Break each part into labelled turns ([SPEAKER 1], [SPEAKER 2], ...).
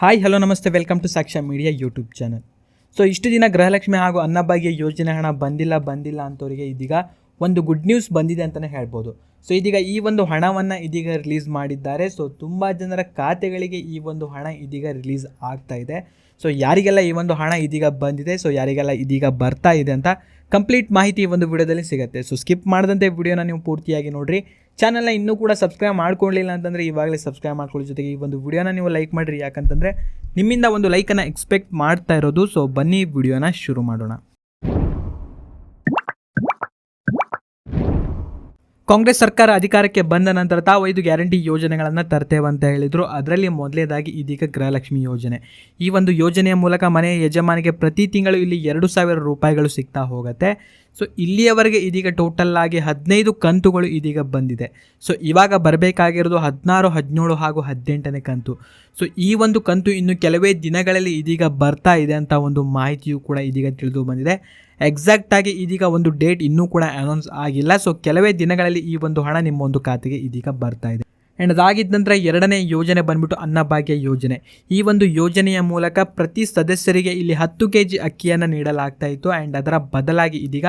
[SPEAKER 1] Hi hello ನಮಸ್ತೆ. Welcome to Sakshya media YouTube channel so ಇಷ್ಟು ದಿನ ಗೃಹಲಕ್ಷ್ಮಿ ಹಾಗೂ ಅನ್ನಭಾಗ್ಯ ಯೋಜನೆ ಹಣ ಬಂದಿಲ್ಲ ಬಂದಿಲ್ಲ ಅಂತವರಿಗೆ ಇದೀಗ ಒಂದು ಗುಡ್ ನ್ಯೂಸ್ ಬಂದಿದೆ ಅಂತಲೇ ಹೇಳ್ಬೋದು. ಸೊ ಇದೀಗ ಈ ಒಂದು ಹಣವನ್ನು ಇದೀಗ ರಿಲೀಸ್ ಮಾಡಿದ್ದಾರೆ. ಸೊ ತುಂಬ ಜನರ ಖಾತೆಗಳಿಗೆ ಈ ಒಂದು ಹಣ ಇದೀಗ ರಿಲೀಸ್ ಆಗ್ತಾ ಇದೆ. ಸೊ ಯಾರಿಗೆಲ್ಲ ಈ ಒಂದು ಹಣ ಇದೀಗ ಬಂದಿದೆ ಸೊ ಯಾರಿಗೆಲ್ಲ ಇದೀಗ ಬರ್ತಾ ಇದೆ ಅಂತ ಕಂಪ್ಲೀಟ್ ಮಾಹಿತಿ ಈ ಒಂದು ವಿಡಿಯೋದಲ್ಲಿ ಸಿಗುತ್ತೆ. ಸೊ ಸ್ಕಿಪ್ ಮಾಡದಂತೆ ವಿಡಿಯೋನ ನೀವು ಪೂರ್ತಿಯಾಗಿ ನೋಡ್ರಿ. ಚಾನಲ್ನ ಇನ್ನೂ ಕೂಡ ಸಬ್ಸ್ಕ್ರೈಬ್ ಮಾಡ್ಕೊಳ್ಳಿಲ್ಲ ಅಂತಂದರೆ ಇವಾಗಲೇ ಸಬ್ಸ್ಕ್ರೈಬ್ ಮಾಡ್ಕೊಳ್ಳಿ ಜೊತೆಗೆ ಈ ಒಂದು ವಿಡಿಯೋನ ನೀವು ಲೈಕ್ ಮಾಡಿರಿ. ಯಾಕಂತಂದರೆ ನಿಮ್ಮಿಂದ ಒಂದು ಲೈಕನ್ನು ಎಕ್ಸ್ಪೆಕ್ಟ್ ಮಾಡ್ತಾ ಇರೋದು. ಸೊ ಬನ್ನಿ ವಿಡಿಯೋನ ಶುರು ಮಾಡೋಣ. ಕಾಂಗ್ರೆಸ್ ಸರ್ಕಾರ ಅಧಿಕಾರಕ್ಕೆ ಬಂದ ನಂತರ ತಾವು ಐದು ಗ್ಯಾರಂಟಿ ಯೋಜನೆಗಳನ್ನು ತರ್ತೇವೆ ಅಂತ ಹೇಳಿದರು. ಅದರಲ್ಲಿ ಮೊದಲೇದಾಗಿ ಇದೀಗ ಗೃಹಲಕ್ಷ್ಮಿ ಯೋಜನೆ. ಈ ಒಂದು ಯೋಜನೆಯ ಮೂಲಕ ಮನೆಯ ಯಜಮಾನಿಗೆ ಪ್ರತಿ ತಿಂಗಳು ಇಲ್ಲಿ ಎರಡು ಸಾವಿರ ರೂಪಾಯಿಗಳು ಸಿಗ್ತಾ ಹೋಗುತ್ತೆ. ಸೊ, ಇಲ್ಲಿಯವರೆಗೆ ಇದೀಗ ಟೋಟಲ್ ಆಗಿ ಹದಿನೈದು ಕಂತುಗಳು ಇದೀಗ ಬಂದಿದೆ. ಸೊ, ಇವಾಗ ಬರಬೇಕಾಗಿರೋದು ಹದಿನಾರು, ಹದಿನೇಳು ಹಾಗೂ ಹದಿನೆಂಟನೇ ಕಂತು. ಸೊ, ಈ ಒಂದು ಕಂತು ಇನ್ನು ಕೆಲವೇ ದಿನಗಳಲ್ಲಿ ಇದೀಗ ಬರ್ತಾ ಇದೆ ಅಂತ ಒಂದು ಮಾಹಿತಿಯು ಕೂಡ ಇದೀಗ ತಿಳಿದು ಬಂದಿದೆ. ಎಕ್ಸಾಕ್ಟ್ ಆಗಿ ಇದೀಗ ಒಂದು ಡೇಟ್ ಇನ್ನೂ ಕೂಡ ಅನೌನ್ಸ್ ಆಗಿಲ್ಲ. ಸೊ ಕೆಲವೇ ದಿನಗಳಲ್ಲಿ ಈ ಒಂದು ಹಣ ನಿಮ್ಮ ಒಂದು ಖಾತೆಗೆ ಇದೀಗ ಬರ್ತಾ ಇದೆ. ಆ್ಯಂಡ್ ಅದಾಗಿದ್ದ ನಂತರ ಎರಡನೇ ಯೋಜನೆ ಬಂದ್ಬಿಟ್ಟು ಅನ್ನಭಾಗ್ಯ ಯೋಜನೆ. ಈ ಒಂದು ಯೋಜನೆಯ ಮೂಲಕ ಪ್ರತಿ ಸದಸ್ಯರಿಗೆ ಇಲ್ಲಿ ಹತ್ತು ಕೆ ಜಿ ಅಕ್ಕಿಯನ್ನು ನೀಡಲಾಗ್ತಾ ಇತ್ತು. ಆ್ಯಂಡ್ ಅದರ ಬದಲಾಗಿ ಇದೀಗ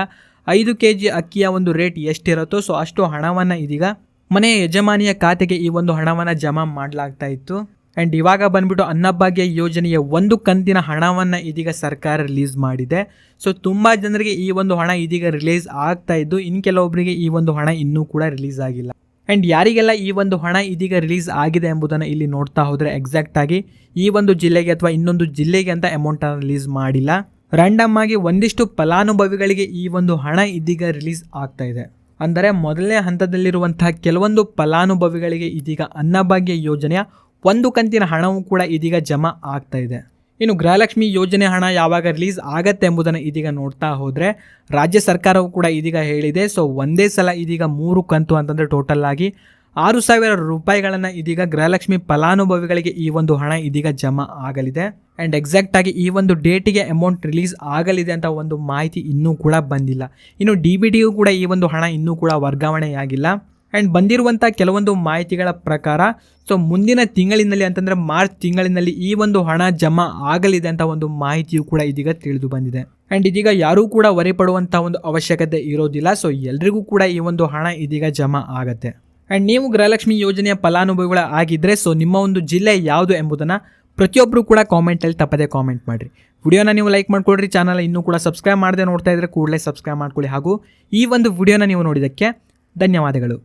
[SPEAKER 1] ಐದು ಕೆ ಜಿ ಅಕ್ಕಿಯ ಒಂದು ರೇಟ್ ಎಷ್ಟಿರುತ್ತೋ ಸೊ ಅಷ್ಟು ಹಣವನ್ನು ಇದೀಗ ಮನೆಯ ಯಜಮಾನಿಯ ಖಾತೆಗೆ ಈ ಒಂದು ಹಣವನ್ನು ಜಮಾ ಮಾಡಲಾಗ್ತಾ ಇತ್ತು. ಆ್ಯಂಡ್ ಇವಾಗ ಬಂದ್ಬಿಟ್ಟು ಅನ್ನಭಾಗ್ಯ ಯೋಜನೆಯ ಒಂದು ಕಂತಿನ ಹಣವನ್ನು ಇದೀಗ ಸರ್ಕಾರ ರಿಲೀಸ್ ಮಾಡಿದೆ. ಸೊ ತುಂಬ ಜನರಿಗೆ ಈ ಒಂದು ಹಣ ಇದೀಗ ರಿಲೀಸ್ ಆಗ್ತಾ ಇದ್ದು ಇನ್ನು ಕೆಲವೊಬ್ಬರಿಗೆ ಈ ಒಂದು ಹಣ ಇನ್ನೂ ಕೂಡ ರಿಲೀಸ್ ಆಗಿಲ್ಲ. ಆ್ಯಂಡ್ ಯಾರಿಗೆಲ್ಲ ಈ ಒಂದು ಹಣ ಇದೀಗ ರಿಲೀಸ್ ಆಗಿದೆ ಎಂಬುದನ್ನು ಇಲ್ಲಿ ನೋಡ್ತಾ ಹೋದರೆ ಎಕ್ಸಾಕ್ಟಾಗಿ ಈ ಒಂದು ಜಿಲ್ಲೆಗೆ ಅಥವಾ ಇನ್ನೊಂದು ಜಿಲ್ಲೆಗೆ ಅಂತ ಅಮೌಂಟನ್ನು ರಿಲೀಸ್ ಮಾಡಿಲ್ಲ. ರ್ಯಾಂಡಮ್ ಆಗಿ ಒಂದಿಷ್ಟು ಫಲಾನುಭವಿಗಳಿಗೆ ಈ ಒಂದು ಹಣ ಇದೀಗ ರಿಲೀಸ್ ಆಗ್ತಾ ಇದೆ. ಅಂದರೆ ಮೊದಲನೇ ಹಂತದಲ್ಲಿರುವಂತಹ ಕೆಲವೊಂದು ಫಲಾನುಭವಿಗಳಿಗೆ ಇದೀಗ ಅನ್ನಭಾಗ್ಯ ಯೋಜನೆಯ ಒಂದು ಕಂತಿನ ಹಣವೂ ಕೂಡ ಇದೀಗ ಜಮಾ ಆಗ್ತಾ ಇದೆ. ಇನ್ನು ಗೃಹಲಕ್ಷ್ಮಿ ಯೋಜನೆ ಹಣ ಯಾವಾಗ ರಿಲೀಸ್ ಆಗತ್ತೆ ಎಂಬುದನ್ನು ಇದೀಗ ನೋಡ್ತಾ ಹೋದರೆ ರಾಜ್ಯ ಸರ್ಕಾರವು ಕೂಡ ಇದೀಗ ಹೇಳಿದೆ. ಸೊ ಒಂದೇ ಸಲ ಇದೀಗ ಮೂರು ಕಂತು ಅಂತಂದರೆ ಟೋಟಲ್ ಆಗಿ ಆರು ಸಾವಿರ ರೂಪಾಯಿಗಳನ್ನು ಇದೀಗ ಗೃಹಲಕ್ಷ್ಮಿ ಫಲಾನುಭವಿಗಳಿಗೆ ಈ ಒಂದು ಹಣ ಇದೀಗ ಜಮಾ ಆಗಲಿದೆ. ಆ್ಯಂಡ್ ಎಕ್ಸಾಕ್ಟ್ ಆಗಿ ಈ ಒಂದು ಡೇಟಿಗೆ ಅಮೌಂಟ್ ರಿಲೀಸ್ ಆಗಲಿದೆ ಅಂತ ಒಂದು ಮಾಹಿತಿ ಇನ್ನೂ ಕೂಡ ಬಂದಿಲ್ಲ. ಇನ್ನು ಡಿ ಬಿ ಕೂಡ ಈ ಒಂದು ಹಣ ಇನ್ನೂ ಕೂಡ ವರ್ಗಾವಣೆಯಾಗಿಲ್ಲ. ಆ್ಯಂಡ್ ಬಂದಿರುವಂಥ ಕೆಲವೊಂದು ಮಾಹಿತಿಗಳ ಪ್ರಕಾರ ಸೊ ಮುಂದಿನ ತಿಂಗಳಿನಲ್ಲಿ ಅಂತಂದರೆ ಮಾರ್ಚ್ ತಿಂಗಳಿನಲ್ಲಿ ಈ ಒಂದು ಹಣ ಜಮಾ ಆಗಲಿದೆ ಅಂತ ಒಂದು ಮಾಹಿತಿಯು ಕೂಡ ಇದೀಗ ತಿಳಿದು ಬಂದಿದೆ. ಆ್ಯಂಡ್ ಇದೀಗ ಯಾರೂ ಕೂಡ ವರಿಪಡುವಂತ ಒಂದು ಅವಶ್ಯಕತೆ ಇರೋದಿಲ್ಲ ಸೊ ಎಲ್ರಿಗೂ ಕೂಡ ಈ ಒಂದು ಹಣ ಇದೀಗ ಜಮಾ ಆಗುತ್ತೆ. ಆ್ಯಂಡ್ ನೀವು ಗೃಹಲಕ್ಷ್ಮಿ ಯೋಜನೆಯ ಫಲಾನುಭವಿಗಳ ಆಗಿದ್ದರೆ ಸೊ ನಿಮ್ಮ ಒಂದು ಜಿಲ್ಲೆ ಯಾವುದು ಎಂಬುದನ್ನು ಪ್ರತಿಯೊಬ್ಬರು ಕೂಡ ಕಾಮೆಂಟಲ್ಲಿ ತಪ್ಪದೆ ಕಾಮೆಂಟ್ ಮಾಡಿರಿ. ವಿಡಿಯೋನ ನೀವು ಲೈಕ್ ಮಾಡ್ಕೊಡ್ರಿ ಚಾನಲ್ ಇನ್ನೂ ಕೂಡ ಸಬ್ಸ್ಕ್ರೈಬ್ ಮಾಡದೆ ನೋಡ್ತಾ ಇದ್ದರೆ ಕೂಡಲೇ ಸಬ್ಸ್ಕ್ರೈಬ್ ಮಾಡ್ಕೊಳ್ಳಿ ಹಾಗೂ ಈ ಒಂದು ವಿಡಿಯೋನ ನೀವು ನೋಡಿದ್ದಕ್ಕೆ ಧನ್ಯವಾದಗಳು.